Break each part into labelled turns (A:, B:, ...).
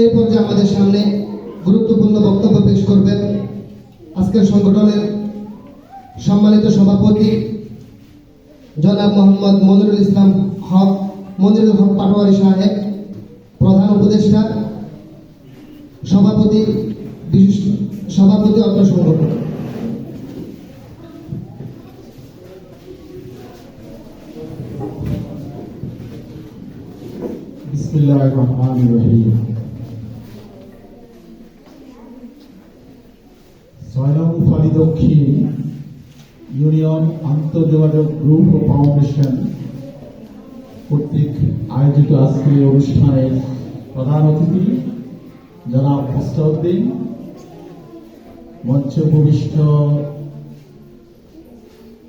A: এই পর্যায়ে আমাদের সামনে গুরুত্বপূর্ণ বক্তব্য পেশ করবেন আজকের সংগঠনের সম্মানিত সভাপতি জনাব মোহাম্মদ মনিরুল ইসলাম হক, মনিরুল হক পাটোয়ারি সাহেব, প্রধান উপদেষ্টা, সভাপতি সভাপতি অত্র সংগঠন।
B: বিসমিল্লাহ রহমান রহিম। ছয় নং ফালি দক্ষিণ ইউনিয়ন আন্তঃযোগাযোগ গ্রুপ ও ফাউন্ডেশন কর্তৃক আয়োজিত আজকের এই অনুষ্ঠানের প্রধান অতিথি জনাব মুস্তাউদ্দিন মঞ্চ উপবিষ্ট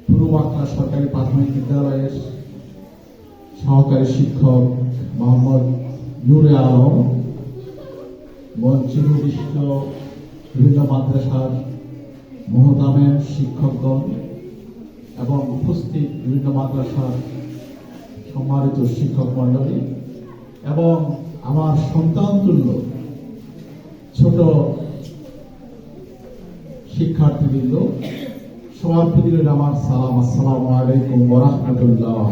B: পূর্ব সরকারি প্রাথমিক বিদ্যালয়ের সহকারী শিক্ষক মোহাম্মদ নুরে আলম মঞ্চ উপবিষ্ট বিভিন্ন মাদ্রাসার মহতামের শিক্ষকগণ এবং উপস্থিত বিভিন্ন মাদ্রাসার সম্মানিত শিক্ষক মণ্ডলী এবং আমার সন্তান তুল্য ছোট শিক্ষার্থীবৃন্দ সবার প্রতি আমার সালাম, আসসালামু আলাইকুম ওরহমতুল্লাহ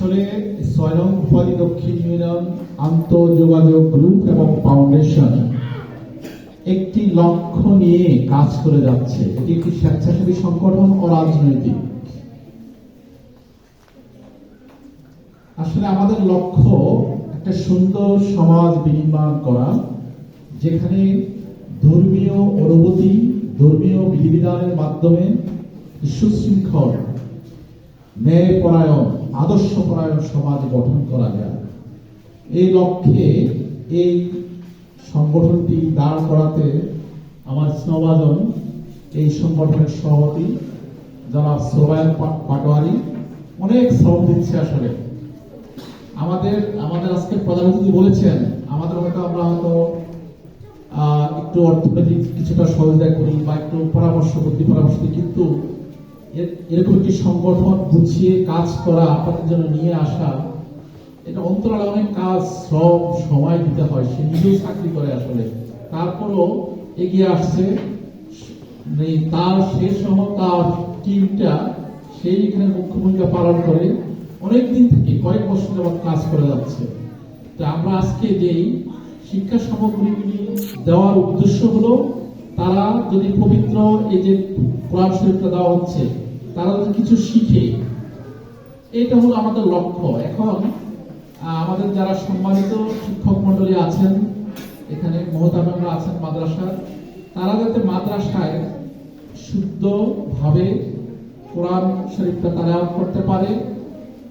B: ছয় নং উপাধি দক্ষিণ ইউনিয়ন আন্তঃযোগাযোগ গ্রুপ এবং ফাউন্ডেশন একটি লক্ষ্য নিয়ে কাজ করে যাচ্ছে। এটি একটি স্বেচ্ছাসেবী সংগঠন ও রাজনৈতিক। আসলে আমাদের লক্ষ্য একটা সুন্দর সমাজ বিনির্মাণ করা, যেখানে ধর্মীয় অনুভূতি, ধর্মীয় বিধিবিধানের মাধ্যমে সুশৃঙ্খল ন্যায়পরায়ণ, আদর্শপরায়ণ সমাজ গঠন করা যায় এই লক্ষ্যে এই সংগঠনটি দাঁড় করাতে আমার স্নবাদন এই সংগঠনের সভাপতি যারা সোবায়ন পাটোয়ারি অনেক শ্রম দিচ্ছে আসলে। আমাদের আমাদের আজকে প্রধান অতিথি বলেছেন, আমাদের হয়তো আমরা হয়তো একটু অর্থনৈতিক কিছুটা সহযোগিতা করি বা একটু পরামর্শ বুদ্ধি পরামর্শ কিন্তু এরকম একটি সংগঠন গুছিয়ে কাজ করা আপনাদের জন্য নিয়ে আসা, এটা অন্তরালে অনেক কাজ, শ্রম, সময় দিতে হয়, সে নিজেও চাকরি করে আসলে। তারপরও এগিয়ে আসছে তার সে সহ তার টিমটা সেই এখানে মুখ্য ভূমিকা পালন করে, অনেক দিন থেকে কয়েক বছর যাবৎ কাজ করে যাচ্ছে। তো আমরা আজকে যেই শিক্ষা সামগ্রীগুলি দেওয়ার উদ্দেশ্য হলো তারা যদি পবিত্র এই যে কোরআন শরীফটা দেওয়া হচ্ছে, তারা যদি কিছু শিখে, এটা হলো আমাদের লক্ষ্য। এখন আমাদের যারা সম্মানিত শিক্ষক মন্ডলী আছেন, এখানে মহতাবেমরা আছেন মাদ্রাসার, তারা যাতে মাদ্রাসায় শুদ্ধভাবে কোরআন শরীফটা তারা করতে পারে,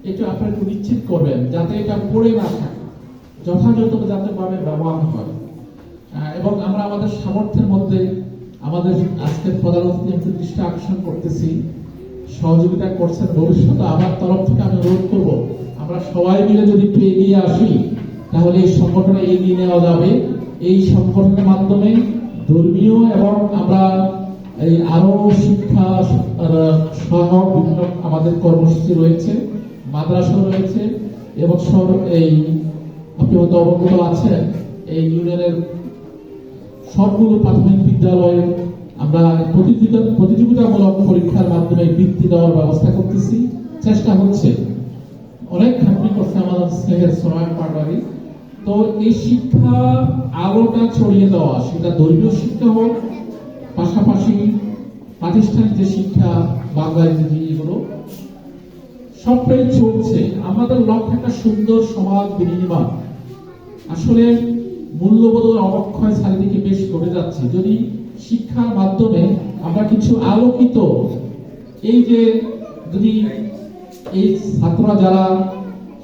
B: এটা আপনারা একটু নিশ্চিত করবেন, যাতে এটা পড়ে না থাকে, যথাযথ যাতে ভাবে ব্যবহার হয়। এবং আমরা আমাদের সামর্থ্যের মধ্যে আমাদের আজকের প্রধান অতিথি দৃষ্টি আকর্ষণ করতেছি। সহযোগিতা করছেন। ভবিষ্যতে আমার তরফ থেকে আমি অনুরোধ করব, আমরা সবাই মিলে যদি একটু এগিয়ে আসি, তাহলে এই সংগঠনে এগিয়ে নেওয়া যাবে। এই সংগঠনের মাধ্যমে ধর্মীয় এবং আমরা এই আরও শিক্ষা সহায়ক বিভিন্ন আমাদের কর্মসূচি রয়েছে, মাদ্রাসা রয়েছে, এবং এই আপনি হয়তো অবগত আছেন, এই ইউনিয়নের সবগুলো প্রাথমিক বিদ্যালয়ে আমরা প্রতিযোগিতা, প্রতিযোগিতামূলক পরীক্ষার মাধ্যমে বৃত্তি দেওয়ার ব্যবস্থা করতেছি। চেষ্টা হচ্ছে। অনেক খাটনি করছে আমাদের স্নেহের সোনায় পাটোয়ারি তো এই শিক্ষা আলোটা ছড়িয়ে দেওয়া, সেটা ধর্মীয় শিক্ষা হোক, পাশাপাশি প্রাতিষ্ঠানিক যে শিক্ষা, বাংলা, ইংরেজি, এগুলো, সবটাই চলছে। আমাদের লক্ষ্য একটা সুন্দর সমাজ বিনির্মাণ। আসলে মূল্যবোধের অবক্ষয় চারিদিকে বেশ ঘটে যাচ্ছে। যদি শিক্ষার মাধ্যমে আমরা কিছু আলোকিত, এই যে যদি এই ছাত্ররা যারা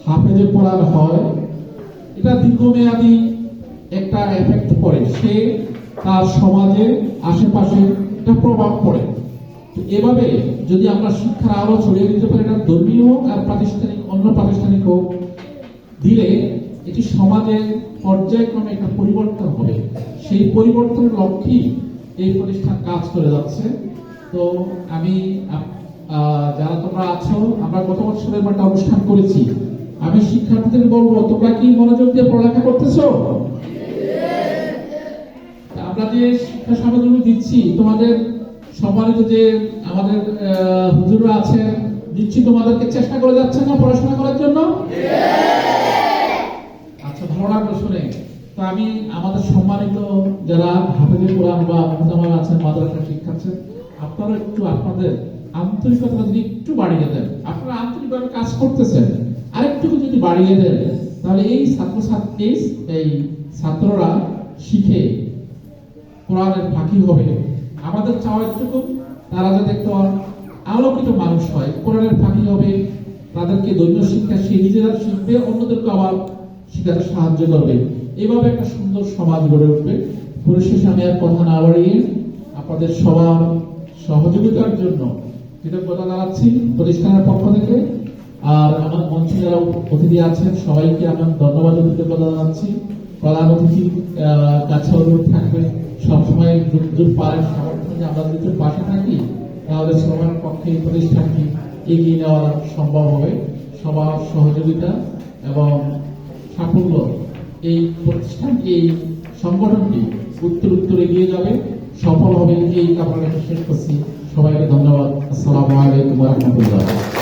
B: হাফেজে পড়ার হয়, এটা দীর্ঘমেয়াদী একটা এফেক্ট পড়ে। সে তার সমাজে, আশেপাশে একটা প্রভাব পড়ে। এভাবে যদি আমরা শিক্ষার আলো ছড়িয়ে দিতে পারি, এটা ধর্মীয় হোক আর প্রাতিষ্ঠানিক, অন্য প্রাতিষ্ঠানিক হোক, দিলে এটি সমাজে পর্যায়ক্রমে একটা পরিবর্তন হবে। সেই পরিবর্তনের লক্ষ্যেই এই প্রতিষ্ঠান কাজ করে যাচ্ছে। তো আমি যারা তোমরা আছো আমরা গত বছরের একটা অনুষ্ঠান করেছি। আমি শিক্ষার্থীদের বলব তোমরা কি মনোযোগ দিয়ে পড়ালেখা করতেছো? আমরা যে শিক্ষা সামগ্রী দিচ্ছি তোমাদের সম্মানিত যে আমাদের আহ, হুজুররা আছেন দিচ্ছি তোমাদেরকে চেষ্টা করে যাচ্ছে না পড়াশোনা করার জন্য? আচ্ছা ভালো লাগল শুনে। তো আমি আমাদের সম্মানিত যারা হাফেজে কোরআন বা মুহতামাল আছেন মাদ্রাসা শিক্ষাচ্ছেন আপনারা একটু আপনাদের আন্তরিকতা যদি একটু বাড়িয়ে দেন। আপনারা আন্তরিকভাবে কাজ করতেছেন। আরেকটু যদি বাড়িয়ে দেন, তাহলে এই ছাত্রছাত্রী, এই ছাত্ররা শিখে কোরআনের ফাঁকি হবে। আমাদের চাওয়া একটুকু, তারা যাতে একটু আলোকিত মানুষ হয়, কোরআনের ফাঁকি হবে। তাদেরকে দৈন্য শিক্ষা, সে নিজেরা শিখবে, অন্যদেরকে আবার শিখাতে সাহায্য করবে। এভাবে একটা সুন্দর সমাজ গড়ে উঠবে। পরিশেষে আমি আর কথা না বাড়িয়ে আপনাদের সবার সহযোগিতার জন্য কৃতজ্ঞতা জানাচ্ছি প্রতিষ্ঠানের পক্ষ থেকে। আর আমার মঞ্চে যারা অতিথি আছেন, সবাইকে আমার ধন্যবাদ কৃতজ্ঞতা জানাচ্ছি। প্রধান অতিথি কাছে অনুরোধ থাকবে, সবসময় যুগ পারেন। সামর্থ্য আমরা যদি পাশে থাকি, তাহলে সবার পক্ষে এই প্রতিষ্ঠানটি এগিয়ে নেওয়া সম্ভব হবে। সবার সহযোগিতা এবং সাফল্য। এই প্রতিষ্ঠান এই সংগঠনটি উত্তর উত্তর এগিয়ে যাবে, সফল হবে, এই কামনা শেষ করছি। সবাইকে ধন্যবাদ। আসসালামু আলাইকুম রহমতুল্লাহ।